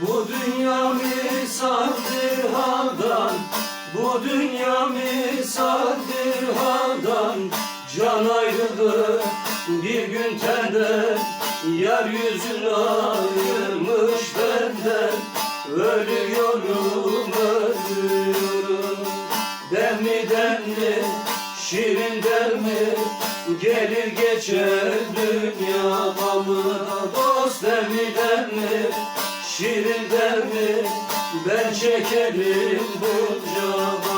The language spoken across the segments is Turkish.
Bu dünya misaldir haldan Bu dünya misaldir haldan Can ayrılır bir gün tenden Yeryüzünü ayırmış benden. Ölüyorum, ölüyorum. Demli demli, şirin demli Gelir geçer dünya gamına Dost demli demli, şirin demli Ben çekerim bunca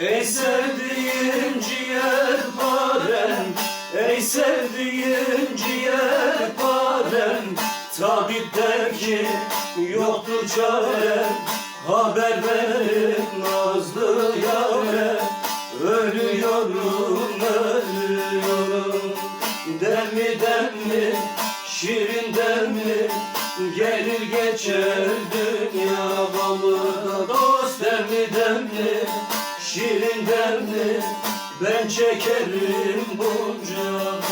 Ey sevdiğim ciğer parem Ey sevdiğim ciğer parem Tabip der ki yoktur çare Haber verin nazlı yare. Ölüyorum, ölüyorum Demli demli, şirin demli Gelir geçer dünya Senin derdin ben çekerim bunca